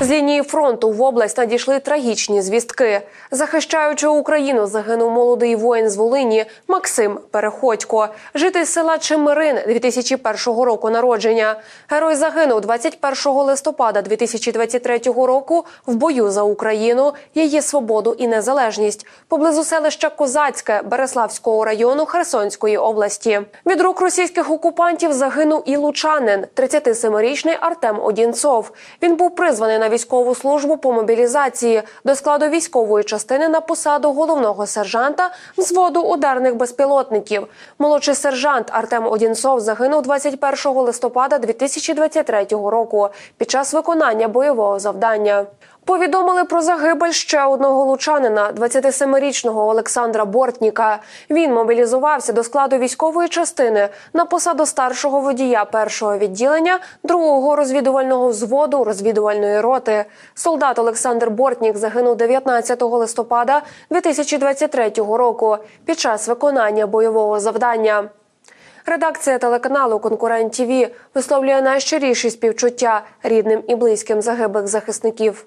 З лінії фронту в область надійшли трагічні звістки. Захищаючи Україну, загинув молодий воїн з Волині Максим Переходько, житель села Чемерин 2001 року народження. Герой загинув 21 листопада 2023 року в бою за Україну, її свободу і незалежність поблизу селища Козацьке Береславського району Херсонської області. Від рук російських окупантів загинув і лучанин, 37-річний Артем Одінцов. Він був призваний на військову службу по мобілізації до складу військової частини на посаду головного сержанта взводу ударних безпілотників. Молодший сержант Артем Одінцов загинув 21 листопада 2023 року під час виконання бойового завдання. Повідомили про загибель ще одного лучанина, 27-річного Олександра Бортніка. Він мобілізувався до складу військової частини на посаду старшого водія першого відділення другого розвідувального взводу розвідувальної роти. Солдат Олександр Бортнік загинув 19 листопада 2023 року під час виконання бойового завдання. Редакція телеканалу Конкурент ТІВІ висловлює найщиріші співчуття рідним і близьким загиблих захисників.